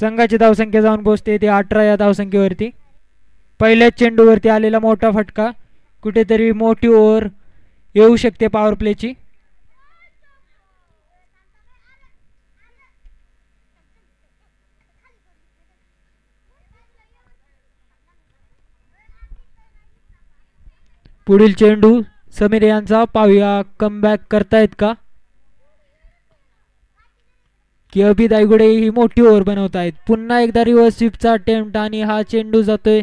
संघाची धावसंख्या जाऊन पोहोचते. ते अठरा या धावसंख्येवरती. पहिल्याच चेंडूवरती आलेला मोठा फटका. कुठेतरी मोठी ओव्हर येऊ शकते पॉवर प्लेची पुढील चेंडू समीर यांचा पाहूया. कमबॅक करतायत का? की अभि दायगुडे ही मोठी ओव्हर बनवत आहेत पुन्हा एकदा रिव्हर्स स्वीपचा अटेम्प्ट आणि हा चेंडू जातोय.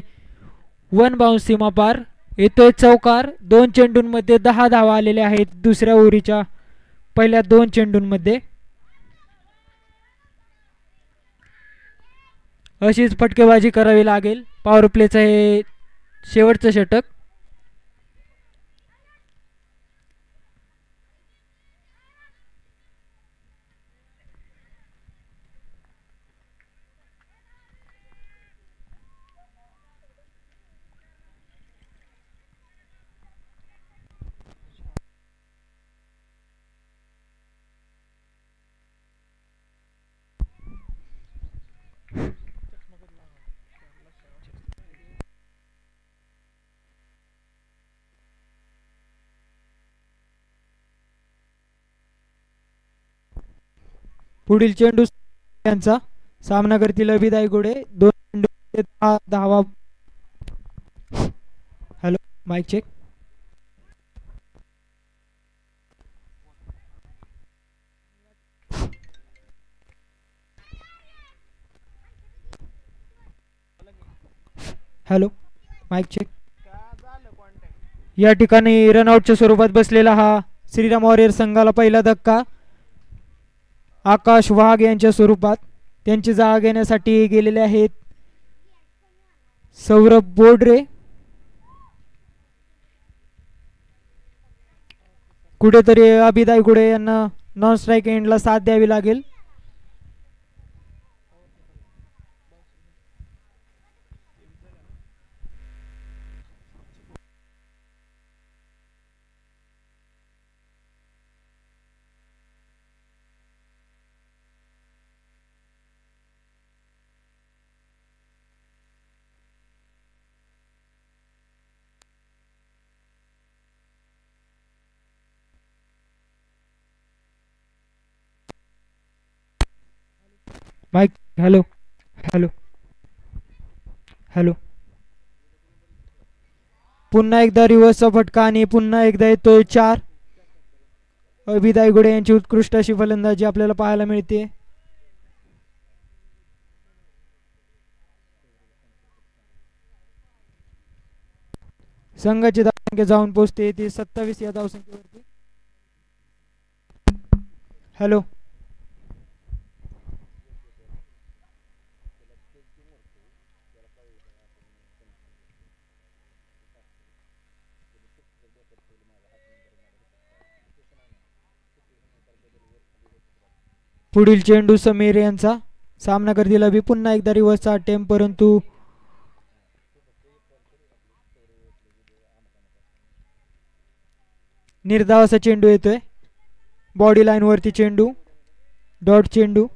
वन बाउन्स सीमा पार. येतोय चौकार. दोन चेंडूंमध्ये दहा धावा आलेल्या आहेत दुसऱ्या ओव्हरीच्या पहिल्या दोन चेंडूंमध्ये. अशीच फटकेबाजी करावी लागेल. पॉवर प्लेचं हे शेवटचं षटक. पुढील चेंडू यांचा सामना करतील अभिदाय दायगुडे दोन चेंडू दहा दहावा hello mike check hello mike check या ठिकाणी रनआउटच्या स्वरूपात बसलेला हा श्रीराम वॉरियर संघाला पहिला धक्का. आकाश वाघ यांच्या स्वरूपात त्यांची जागा घेण्यासाठी गेलेले आहेत. सौरभ बोडरे कुठेतरी अभिदाय गुडे यांना नॉन स्ट्राईक एंडला साथ द्यावी लागेल. माईक हॅलो हॅलो हॅलो पुन्हा एकदा रिव्हर्सचा फटका आणि पुन्हा एकदा येतोय चार. अभिदाय गुडे यांची उत्कृष्ट अशी फलंदाजी आपल्याला पाहायला मिळते. संघाची धावसंख्या जाऊन पोहोचते ती सत्तावीस या धावसंख्येवरती. हॅलो पुढील चेंडू समीर यांचा सामना करतील अभि. पुन्हा एकदा रिव्हर्सचा अटेम्प परंतु निर्धावाचा चेंडू येतोय. बॉडी लाईनवरती चेंडू डॉट चेंडू.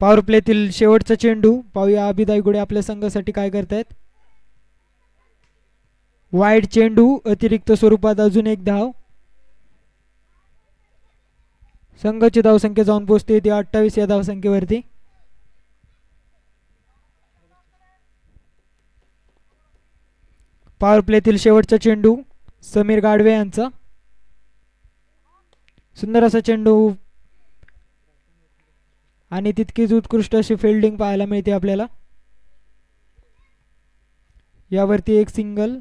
पॉवर प्लेतील शेवटचा चेंडू. पाहूया अभिदायगुडे आपल्या संघासाठी काय करतायत. वाईड चेंडू अतिरिक्त स्वरूपात अजून एक धाव. संघाची धावसंख्या जाऊन पोहोचते ती अठ्ठावीस या धावसंख्येवरती. पॉवर प्लेतील शेवटचा चेंडू समीर गाडवे यांचा. सुंदर असा चेंडू. आणि तितकीच उत्कृष्ट अशी फिल्डिंग पाहायला मिळते आपल्याला. यावरती एक सिंगल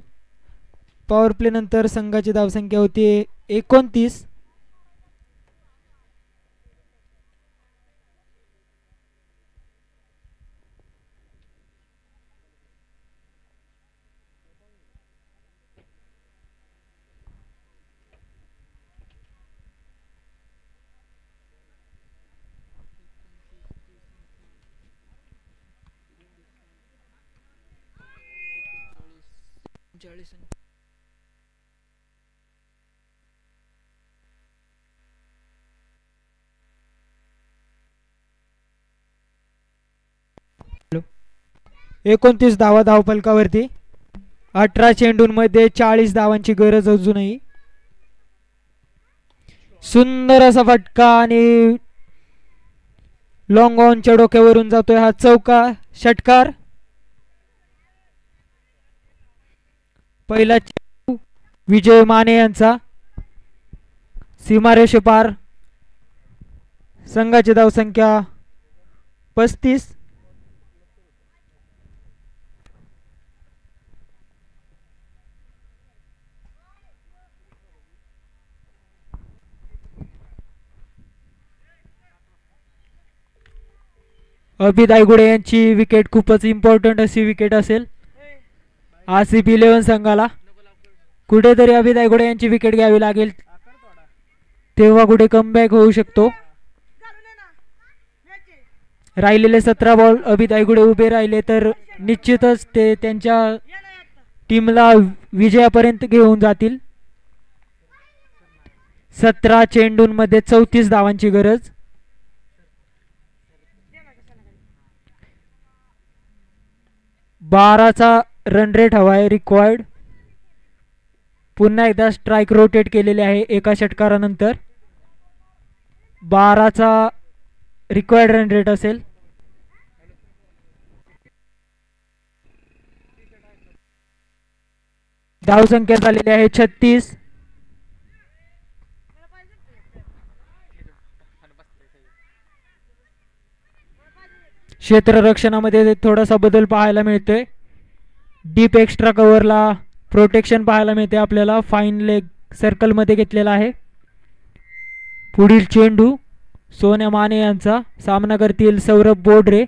पॉवर प्लेनंतर संघाची धावसंख्या होती एकोणतीस. चाळीस. एकोणतीस धावा धावफलकावरती अठरा चेंडूंमध्ये चाळीस धावांची गरज अजूनही. सुंदर असा फटका आणि लॉंग ऑनच्या डोक्यावरून जातोय हा चौका षटकार. पहिला विजय माने यांचा. सीमारेषे पार संघाची धावसंख्या पस्तीस. अभित दायगुडे यांची विकेट खूपच इम्पॉर्टंट अशी विकेट असेल. आर सी पी इलेव्हन संघाला. कुठेतरी अभित दायगुडे यांची विकेट घ्यावी लागेल. तेव्हा कुठे कमबॅक होऊ शकतो. राहिलेले सतरा बॉल अभि गुडे उभे राहिले तर निश्चितच ते त्यांच्या टीमला विजयापर्यंत घेऊन जातील. सतरा चेंडूंमध्ये चौतीस धावांची गरज. बाराचा रन रेट हवा आहे रिक्वायर्ड पुन्हा एकदा स्ट्राईक रोटेट केलेले आहे एका षटकारानंतर. बाराचा रिक्वायर्ड रन रेट असेल. धावसंख्या झालेली आहे छत्तीस. क्षेत्ररक्षणामध्ये थोडासा बदल पाहायला मिळतोय. डीप एक्स्ट्रा कव्हरला प्रोटेक्शन पाहायला मिळते आपल्याला. फाईन लेग सर्कलमध्ये घेतलेला आहे. पुढील चेंडू सोन्या माने यांचा. सामना करतील सौरभ बोडरे.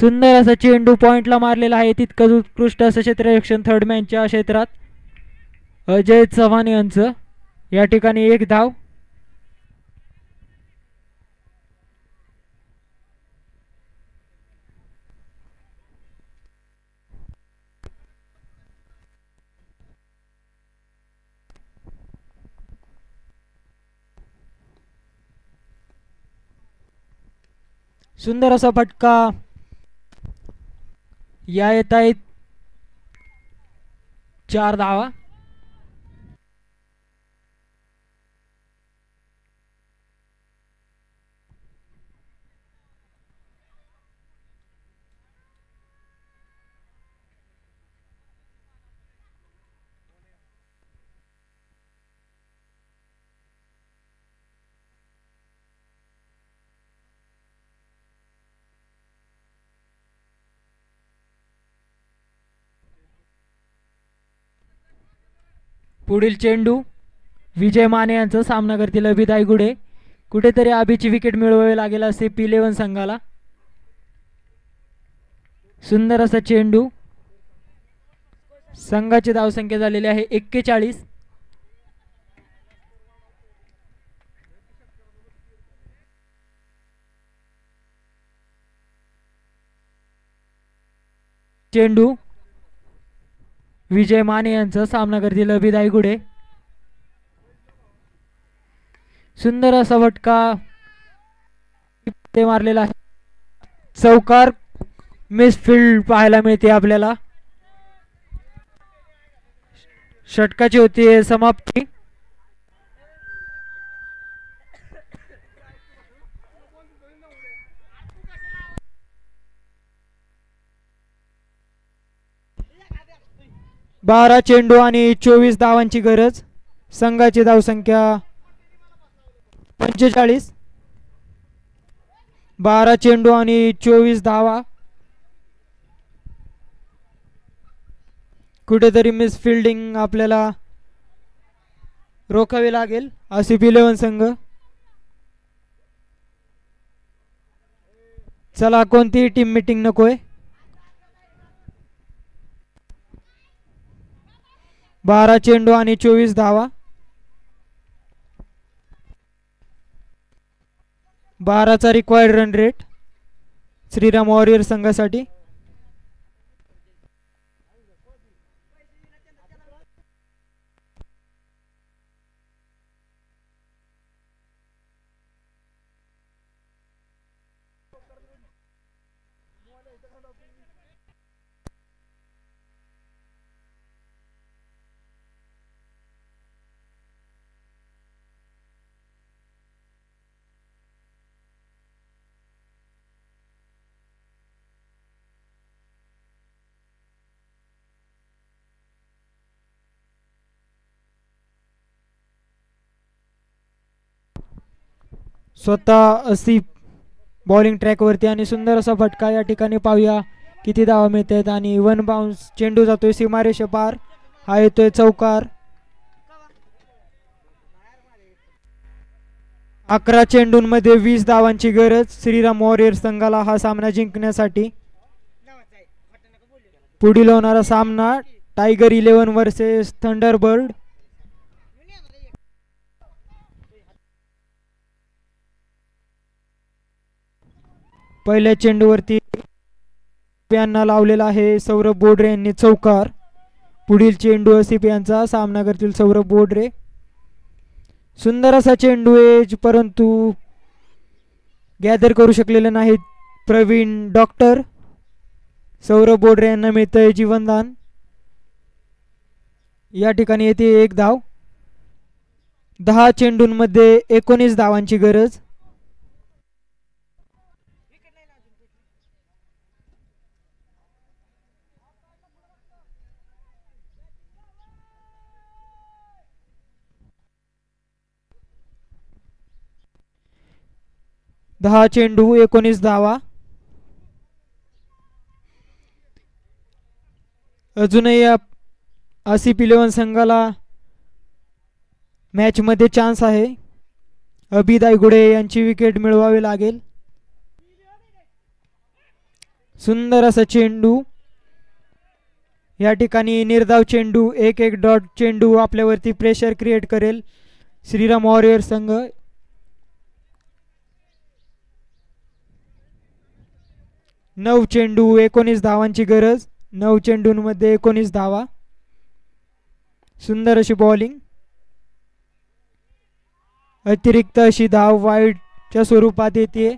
सुंदर असा चेंडू पॉइंटला मारलेला आहे. तितकंच उत्कृष्ट असं क्षेत्ररक्षण थर्ड मॅनच्या क्षेत्रात. अजय चव्हाण यांचं. या ठिकाणी एक धाव. सुंदर असा फटका. या येत आहेत चार धावा. पुढील चेंडू विजय माने यांचा सामना करतील अभि दायगुडे कुठेतरी अभिची विकेट मिळवावी लागेल असे पी इलेव्हन संघाला. सुंदर असा चेंडू. संघाची धावसंख्या झालेली आहे एक्केचाळीस. चेंडू विजय माने यांचा सामना करतील अभिदाय गुडे सुंदर असा फटका ते मारलेला आहे. चौकार मिसफिल्ड पाहायला मिळते आपल्याला. षटकाची होती समाप्ती. बारा चेंडू आणि चोवीस धावांची गरज. संघाची धावसंख्या पंचेचाळीस. बारा चेंडू आणि चोवीस धावा. कुठेतरी मिस फिल्डिंग आपल्याला रोखावी लागेल. आसिफ इलेव्हन संघ. चला कोणतीही टीम मिटिंग नकोय. बारा चेंडू आणि चोवीस धावा. बाराचा required run rate Shriram warrior संघासाठी. स्वतः असी बॉलिंग ट्रॅकवरती आणि सुंदर असा फटका या ठिकाणी पाहूया. किती धावा मिळत आहेत आणि वन बाउन्स चेंडू जातोय सीमारेष पार. हा येतोय चौकार. अकरा चेंडूंमध्ये वीस धावांची गरज श्रीराम वॉरियर संघाला हा सामना जिंकण्यासाठी. पुढील होणारा सामना टायगर इलेव्हन वर्सेस थंडरबर्ड पहिल्या चेंडूवरती यांना लावलेला आहे सौरभ बोडरे यांनी चौकार. पुढील चेंडू असिप यांचा सामना करतील सौरभ बोडरे. सुंदर असा चेंडू एज परंतु गॅदर करू शकलेले नाहीत. प्रवीण डॉक्टर सौरभ बोडरे यांना मिळतंय जीवनदान. या ठिकाणी येते एक धाव. दहा चेंडूंमध्ये एकोणीस धावांची गरज. दहा चेंडू एकोणीस धावा. अजूनही आसिफ इलेवन संघाला मॅचमध्ये चान्स आहे. अबी दायगुडे यांची विकेट मिळवावी लागेल. सुंदर असा चेंडू. या ठिकाणी निर्धाव चेंडू एक एक डॉट चेंडू आपल्यावरती प्रेशर क्रिएट करेल. श्रीराम वॉरियर संघ. नऊ चेंडू एकोणीस धावांची गरज. नऊ चेंडूंमध्ये एकोणीस धावा. सुंदर अशी बॉलिंग अतिरिक्त अशी धाव वाईटच्या स्वरूपात येते.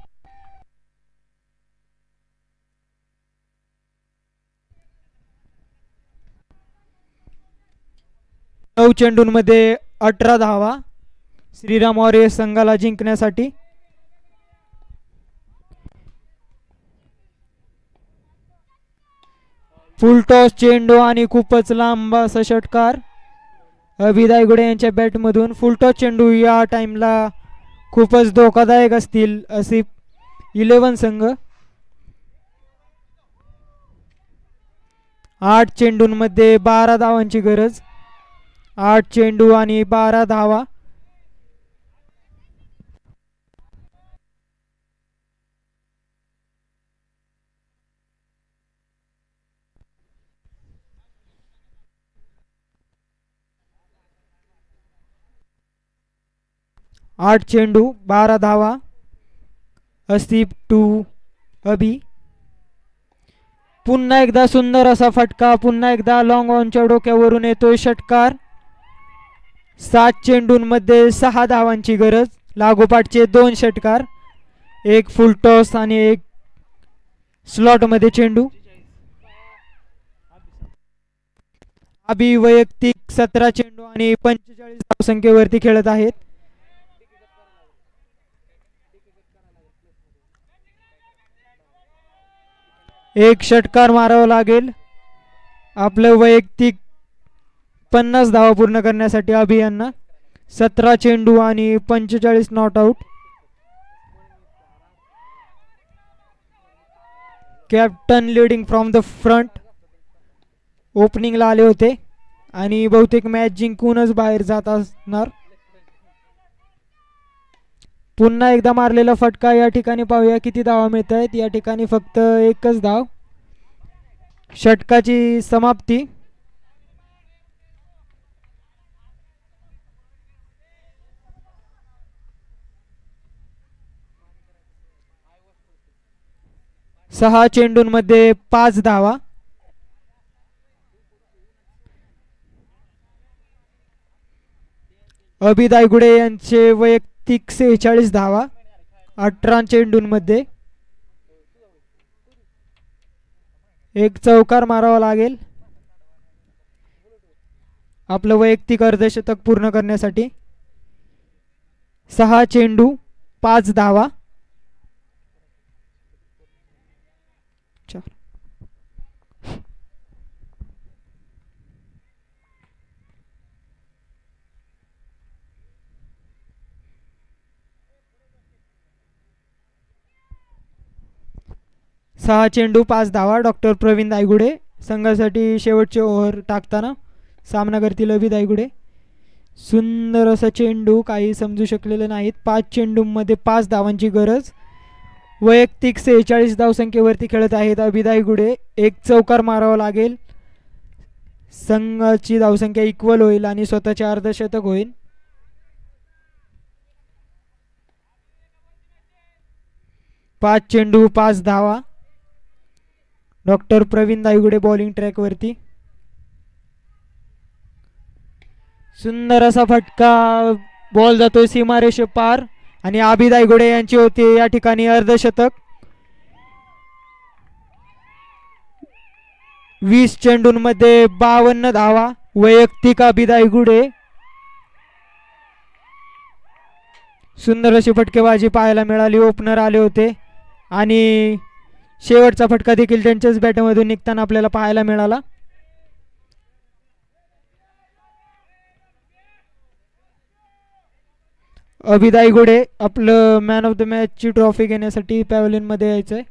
नऊ चेंडूंमध्ये अठरा धावा. श्रीराम वॉरियर्स संघाला जिंकण्यासाठी फुल टॉस चेंडू आणि खूपच लांब असा षटकार. अभिदायगुडे यांच्या बॅटमधून फुल टॉस चेंडू या टाईमला खूपच धोकादायक असतील असे इलेवन संघ. आठ चेंडूंमध्ये बारा धावांची गरज. आठ चेंडू आणि बारा धावा. आठ चेंडू बारा धावा अस्तिप टू अबी पुन्हा एकदा सुंदर असा फटका पुन्हा एकदा लॉंग ऑनच्या डोक्यावरून येतोय षटकार. सात चेंडूंमध्ये सहा धावांची गरज लागोपाठचे दोन षटकार एक फुल टॉस आणि एक स्लॉटमध्ये चेंडू. अभि वैयक्तिक सतरा चेंडू आणि पंचेचाळीस धावसंख्येवरती खेळत आहेत. एक षटकार मारावं लागेल. आपलं वैयक्तिक पन्नास धावा पूर्ण करण्यासाठी अभियानना सतरा चेंडू आणि पंचेचाळीस not out captain leading from the front. ओपनिंगला आले होते आणि बहुतेक मॅच जिंकूनच बाहेर जात असणार. पुन्हा एकदा मारलेला फटका. या ठिकाणी पाहूया किती धावा मिळत आहेत या ठिकाणी फक्त एकच धाव. षटकाची समाप्ती. सहा चेंडूंमध्ये पाच धावा. अभिदाय गुडे यांचे वैयक्तिक सेहेचाळीस धावा अठरा चेंडूंमध्ये एक चौकार मारावा लागेल. आपलं वैयक्तिक अर्धशतक पूर्ण करण्यासाठी. सहा चेंडू पाच धावा. चार. सहा चेंडू पाच धावा डॉक्टर प्रवीण दायगुडे. संघासाठी शेवटचे ओव्हर टाकताना सामना करतील अभि दायगुडे. सुंदर असा चेंडू काही समजू शकलेले नाहीत. पाच चेंडूमध्ये पाच धावांची गरज. वैयक्तिक सेहेचाळीस धावसंख्येवरती खेळत आहेत अभिदाय गुडे एक चौकार मारावा लागेल. संघाची धावसंख्या इक्वल होईल आणि स्वतःचे अर्धशतक होईल. पाच चेंडू पाच धावा. डॉक्टर प्रवीण दायगुडे बॉलिंग ट्रॅकवरती सुंदर असा फटका बॉल जातो सीमारेष पार आणि आबी दायगुडे यांची होती या ठिकाणी अर्धशतक. वीस चेंडूंमध्ये बावन्न धावा वैयक्तिक आबी दायगुडे. सुंदर अशी फटकेबाजी पाहायला मिळाली ओपनर आले होते. आणि शेवटचा फटका देखील त्यांच्याच बॅटमधून निघताना आपल्याला पाहायला मिळाला. अभिदाई गुडे आपलं मॅन ऑफ द मॅचची ट्रॉफी घेण्यासाठी पॅव्हलिनमध्ये यायचं आहे